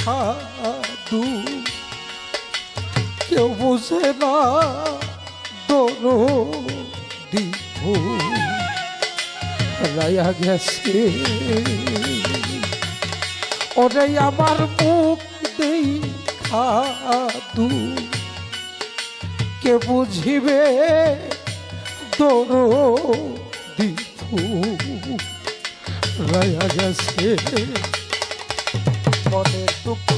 খাদু কেউ বোঝে না দোনো দিঘু রায়া গেছে। ওরে আমার মুখ দেই খাদু কে বুঝিবে দোনো দিঘু রায়া গেছে। মনের দুঃখ।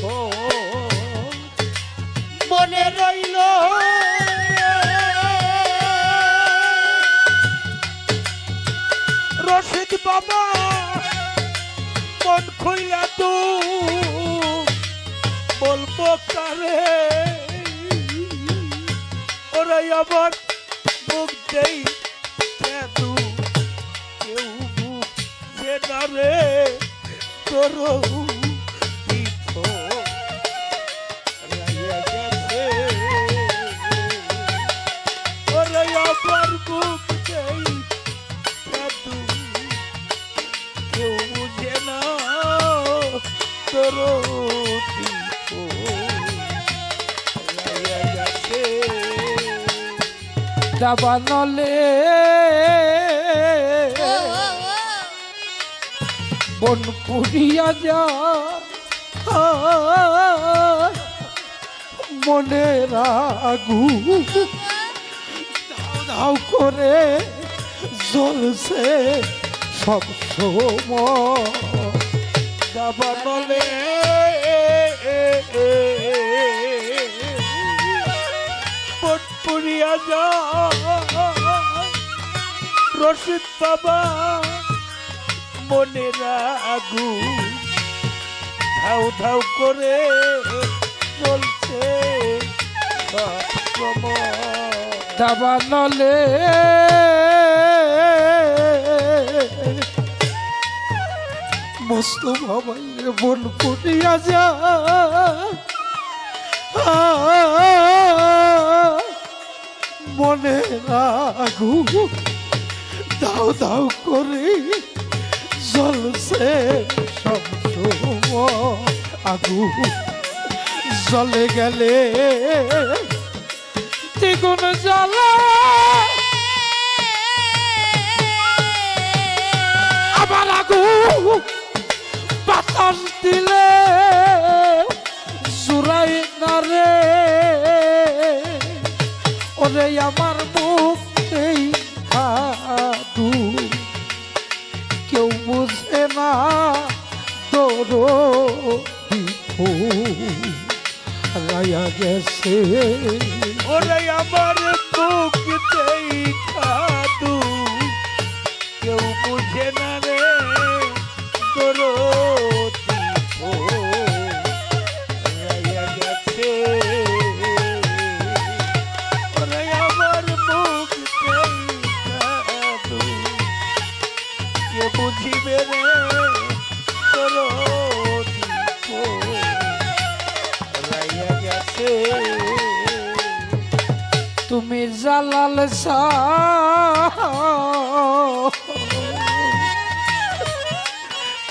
মনে রইল। রশিদ বাবা, মন খুইলা তু। বলব কারে ওরাই আবার মুখ দেই কেউ বুঝে না রে তোর দাবানলে বন পুরিয়া যা মনে রাগু দাও করে জ্বলছে সব সময়। দাবানলে বন পুরিয়া যা রশিদ বাবা মনে রাগু ধাউ ধাউ করে চলছে দাবা নলে মস্ত ভাবাই বন ফুটিয়া যা। মনে রাগু, দাও দাও করে জ্বলছে সব আগু। জ্বলে গেলে দ্বিগুণ জ্বালা। আবার আগু বাতাস দিলে জুড়াই না রে। ওরে আমার মুখ এই কেউ বুঝে না তোর দিকু রায়া গেছে। ওরে আমার বুকতেই খাদু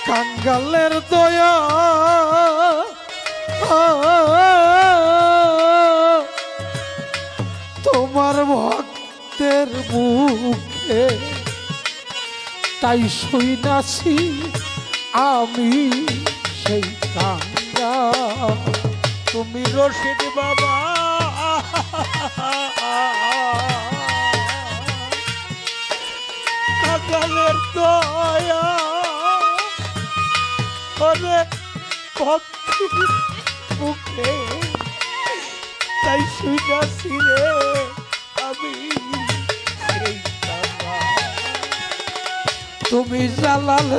কাঙ্গালের দয়া। তোমার ভক্তের মুখে তাই শুইনাছি আমি সেই কাঙ্গা। তুমি রশিদ বাবা। কাকালের দয়া করে মুখে তাই শুনেছি রে, আমি। তুমি জালাল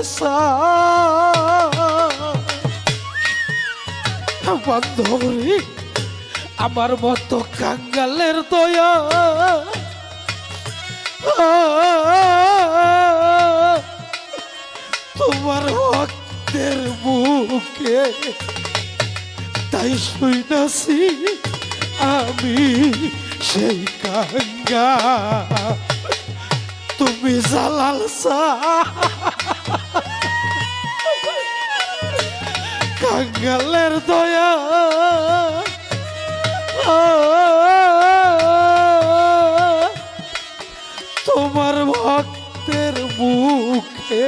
বান্ধবী আমার মতো কাঙ্গালের দয়া। তোমার ভক্তের বুকে তাই শুইনাছি আমি সেই কাঙ্গা। তুমি জালাল কাঙ্গালের দয়া। তোমার ভক্তের মুখে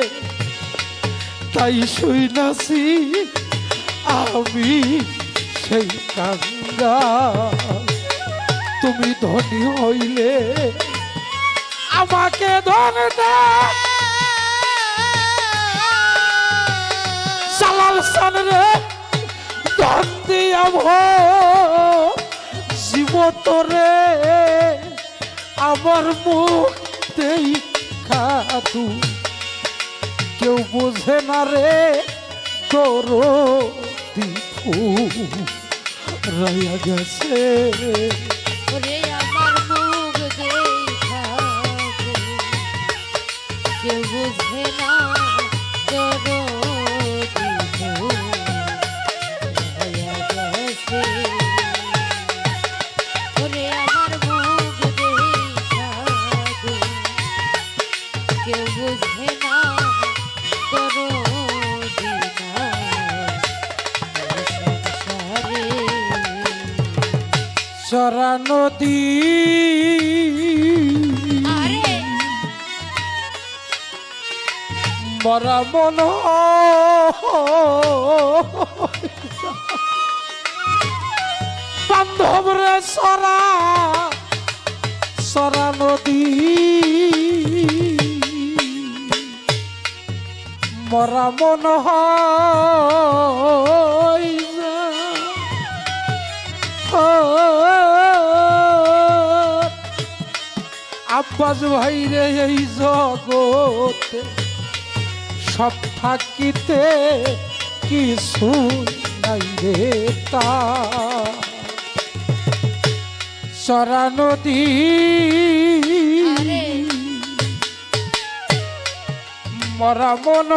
তাই শুইনাছি আমি সেই কাঙ্গা তুমি ধনী হইলে আমাকে ধন সালাল সান রে, ধন দিয়াব জীবতরে আমার মুখ দেই খাতু কেউ বোঝে না রে তোর দীপু। গেছে কেউ বুঝে চরা নদী। মরা মন। বান্ধব রে সরা সরা নদী। মরা মন হয় আব্বাস ভাই রে এই জগতে সব থাকিতে কিছু নাই রে তা সরা নদী। মরা মন।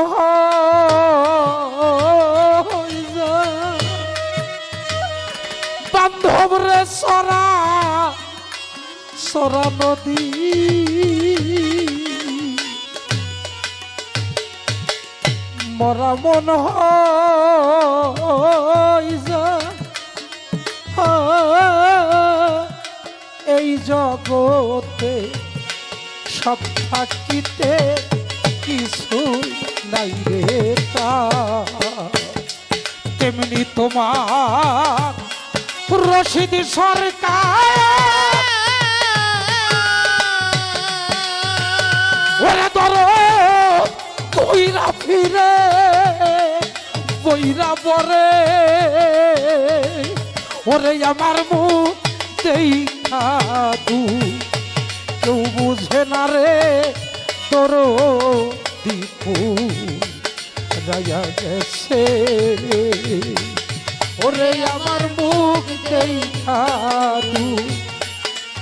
বান্ধব রে সরা সরা নদী। মরা মন এই জগতে সব থাকিতে কিছু নাই রে তেমনি তোমার রশিদ সরকার ওরে ধরো, কইরা ফিরে, বইরা পরে। ওরে আমার মুখ দেখা তু কেউ বুঝে না রে তোর দীপু। রাজা গেছে। ওরে আমার মুখ দেখা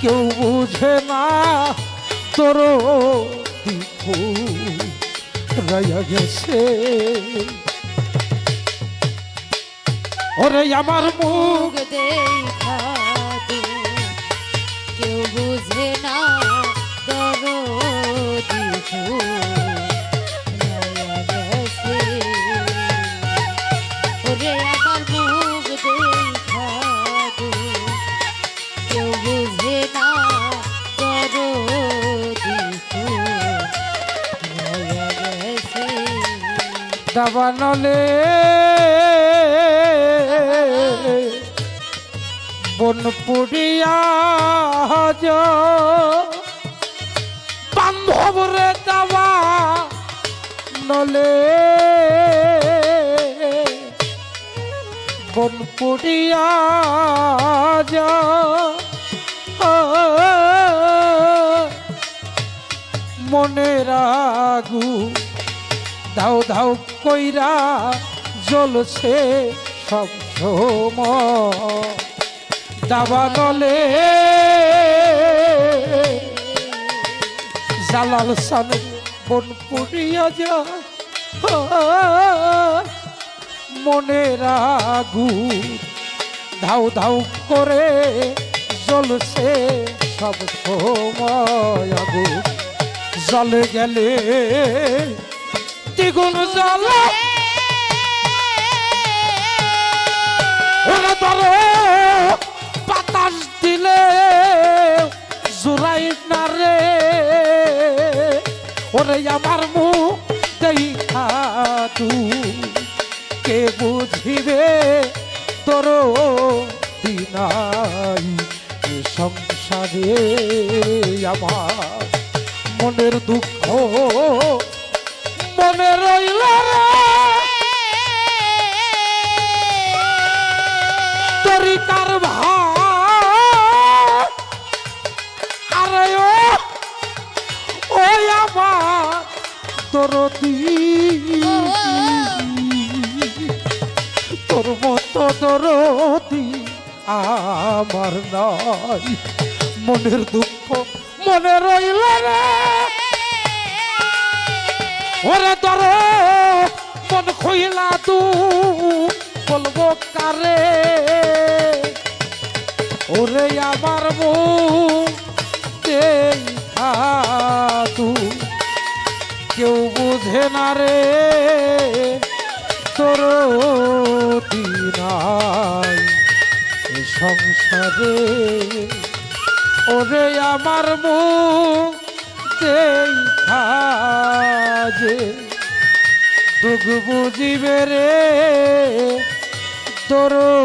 কেউ বুঝে না তোর রাজা গেছে। ওরে আমার মুখ দেখা কেউ বুঝে না দাবানলে বন পুড়িয়া যা বান্ধব রে দাবা নলে। বন পুড়িয়া যা মনের আগু ধাও ধাও কইরা জ্বলছে সব সময় দাবা নলে জালাল সান বন পুড়িয়া যা মনের আগু ধাউ ধাউ করে জ্বলছে সব সময় আগু জলে গেলে দ্বিগুণ জল ওরে ধরো, বাতাস দিলে জোড়াই না রে। ওরে আমার মুখ দেখা তু কে বুঝিবে তোর দিনাই সংসারে আমার মনের দুঃখ মনে রইল তরিকার ভাই আরে ওই আমার তোর মতো দরদি আমার নাই। মনের দুঃখ মনে রইল রে। ওরে দর, মন খইলা তু বলব কারে? ওরে আমার তু কেউ বুঝে না রে তোর দিনাই সংসারে। ওরে আমার মুখ বাজে দুঃখ বুঝিবে রে তোর ও